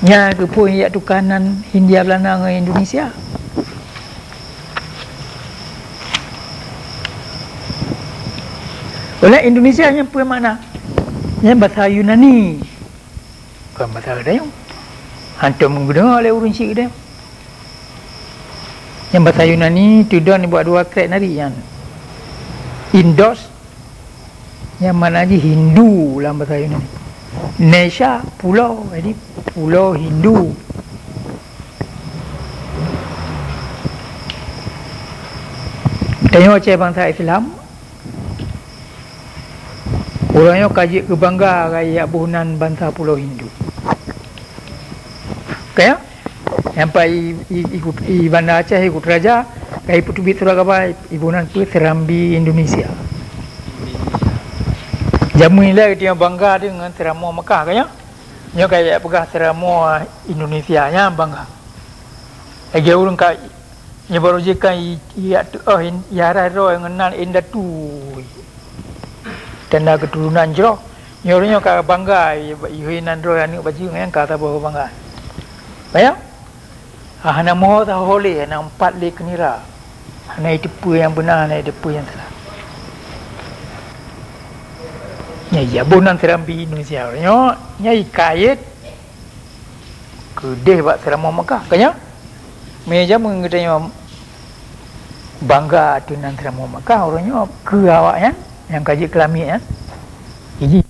nya ke pun ya tukanan Hindia Belanda dengan Indonesia. Oleh Indonesia yang punya mana yang bahasa Yunani. Bukan bahasa Kedayung hantu menggunakan oleh urun syik dia yang bahasa Yunani tuduhan buat dua krek nari yang Indos yang mana aja Hindu dalam bahasa Yunani Nesha pulau jadi pulau Hindu. Tengok cek bangsa Islam. Orangnya kaji kebangga raya buhunan bangsa pulau Hindu. Kaya sampai ikut bandar Aceh ikut raja kai putubit surah kapa ibunan tu serambi Indonesia jamu ni lah dia bangga dengan seramu Mekah kaya Nya kayak pegah seramu Indonesia nya bangga. Lagi orang ka nya baru kan ya tu oh ya ro yang kenal indah tu. Tanda keturunan jero nya orangnya ka bangga ihinan ro yang baju yang kata bawa bangga. Bayang ah hana moh ta hole hana empat le kenira hana itu yang benar hana itu yang salah Nya ya bunan serambi Indonesia. Nya nya ikayet kedeh bak seram Mekah kanya. Meja mengetanya bangga tunan seram Mekah orangnya ke awaknya yang kaji kelamik ya. Iji